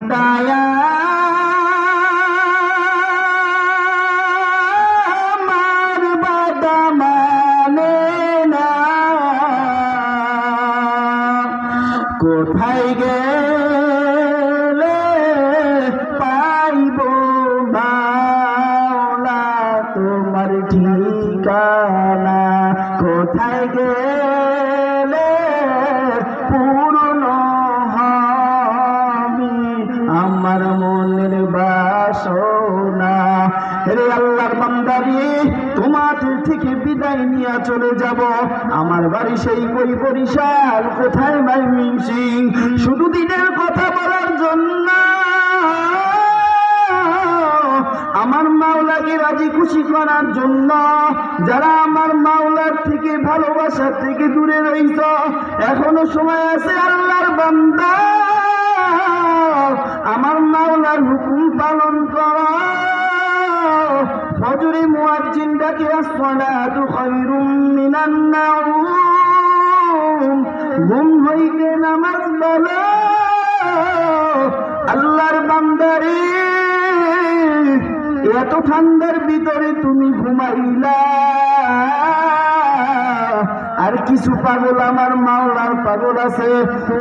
দায়া। বাদা মানে না। কোথায় গেলে পাইব মাওলা? তোমার ঠিকানা কোথায় গেলে বাসনা রে আল্লাহর বান্দারি, তোমাদের থেকে বিদায় নিয়ে চলে যাব। আমার বাড়ি সেই কই বরিশাল, কোথায় নাই মিনসিং শুধু দিনের কথা বলার জন্য। আমার মাওলাকে রাজি খুশি করার জন্য। যারা আমার মাওলার থেকে ভালোবাসার থেকে দূরে রইছ, এখনও সময় আছে আল্লাহর বান্দা। আমার মাওলার হুকুম পালন আসসালাতু খায়রুম মিনান নাউম ঘুম হইতে নামাজ বলো। আল্লাহর বান্দারে, এত ঠান্ডার ভিতরে তুমি ঘুমাইলা। আর কিছু পাগল আমার মাওলার পাগল আছে,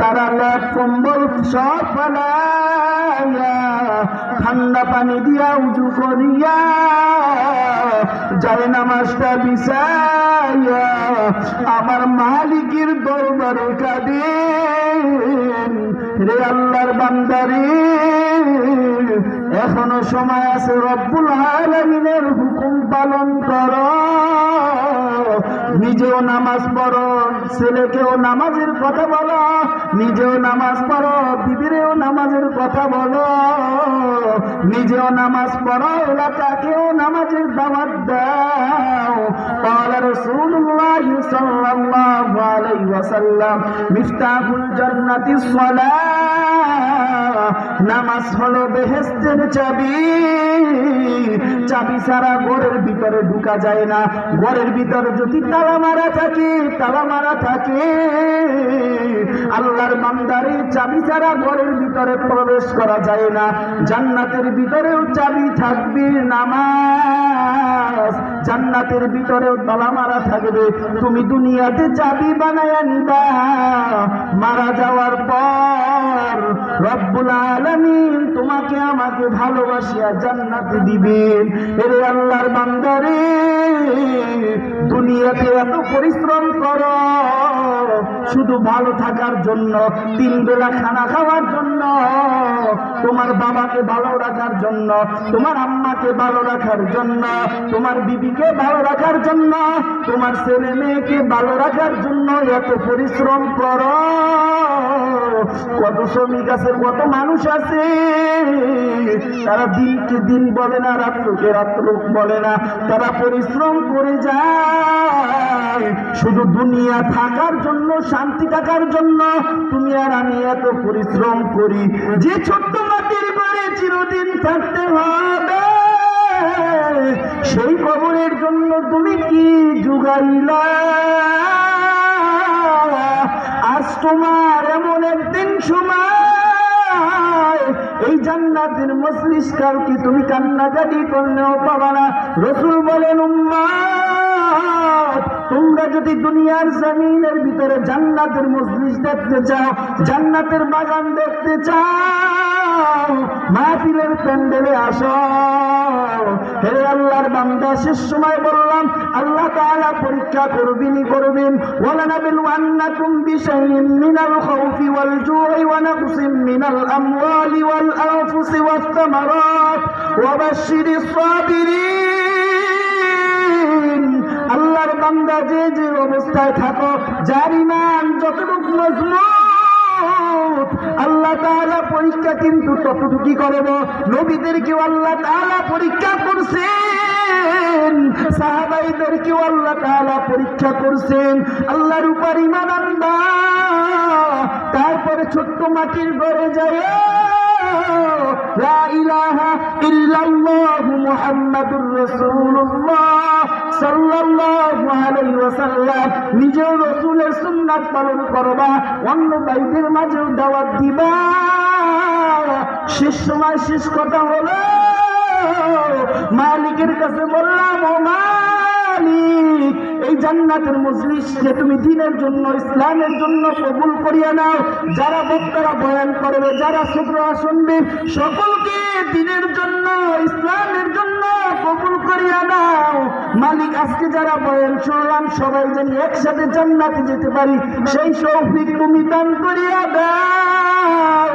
তারা ল্যাপ কম্বল সব ফালাইয়া ঠান্ডা পানি দিয়া উজু করিয়া যায় নামাজটা বিছাইয়া আমার মালিকের দরবারে কাঁদেন। রে আল্লাহর বান্দারে, এখনও সময় আছে রব্বুল আলমিনের হুকুম পালন কর। নিজেও নামাজ পড়ো ছেলেকেও নামাজের কথা বলো নিজেও নামাজ পড়ো বিবিরেও নামাজের কথা বলো নিজেও নামাজ পড়ো এলাকাকেও নামাজের দাওয়াত দাও قال رسول الله صلى الله عليه وسلم مفتاح الجنة الصلاة নামাজ হলো বেহেস্তের চাবি। চাবি ছাড়া ঘরের ভিতরে ঢুকা যায় না। ঘরের ভিতরে যদি তালা মারা থাকে তালা মারা থাকে। আল্লাহর বান্দারে চাবি ছাড়া ঘরের ভিতরে প্রবেশ করা যায় না। জান্নাতের ভিতরেও চাবি থাকবে নামাজ। জান্নাতের ভিতরেও তলা মারা থাকবে। তুমি দুনিয়াতে চাবি বানায় নিবা মারা যাওয়ার পর রব্বুল আলমিন তোমাকে আমাকে ভালোবাসিয়া জান্নাতে দিবেন। এরে আল্লাহর বান্দারে, দুনিয়াতে এত পরিশ্রম করো। শুধু ভালো থাকার জন্য, তিন বেলা খানা খাওয়ার জন্য, তোমার বাবাকে ভালো রাখার জন্য, তোমার আম্মাকে ভালো রাখার জন্য, তোমার দিদিকে ভালো রাখার জন্য তোমার ছেলে মেয়েকে ভালো রাখার জন্য এত পরিশ্রম করো। কত শ্রমিক আছে, কত মানুষ আছে। তারা দিনকে দিন বলে না রাত্রকে রাত্র বলে না। তারা পরিশ্রম করে যায়। শুধু দুনিয়া থাকার জন্য, শান্তি থাকার জন্য। তুমি আর আমি এত পরিশ্রম করি। যে ছোট্ট মাটির ঘরে চিরদিন থাকতে হবে। সেই কবরের জন্য তুমি কি যুগাইলা? আজ তোমার এমন একদিন সময় এই জান্নাতের মজলিস কাউকে তুমি কান্নাকাটি করলেও পাবা না? রসুল বলেন উম্মাদ, তোমরা যদি দুনিয়ার জমিনের ভিতরে জান্নাতের মজলিস দেখতে চাও জান্নাতের বাগান দেখতে চাও মাহফিলের প্যান্ডেলে আসো। হে আল্লাহর আল্লাহ তাআলা পরীক্ষা করবেনই করবেন ওয়ালানাবিলুয়ান্নাকুম বিশাইইন মিনাল খাউফি ওয়াল জু'i ওয়া নাকসিম মিনাল আমওয়ালি ওয়াল আনফুসি ওয়াস সামারাত। ওয়া সাবিরিন। কিন্তু ততটুকুই করব নবীদেরকেও আল্লাহ তাআলা পরীক্ষা করছেন। সাহাবাইদেরকেও আল্লাহ তাআলা পরীক্ষা করছেন। আল্লাহর উপর ইমান তারপরে ছোট্ট মাটির ঘরে যায় নিজেও রাসূলের সুন্নাত পালন করবা। অন্য ভাইদের মাঝেও দাওয়াত দিবা। শেষ সময় শেষ কথা হলো, মালিকের কাছে বললাম, ও মালিক, এই জান্নাতের মজলিসকে তুমি দিনের জন্য, ইসলামের জন্য কবুল করিয়া নাও। যারা বক্তারা বয়ান করবে, যারা শুক্ররা শুনবে, সকলকে দিনের জন্য, ইসলামের জন্য কবুল করিয়া নাও। মালিক, আজকে যারা বয়ান শুনলাম, সবাই যেন একসাথে জান্নাতে যেতে পারি। সেই সৌফিক তুমি দান করিয়া দাও।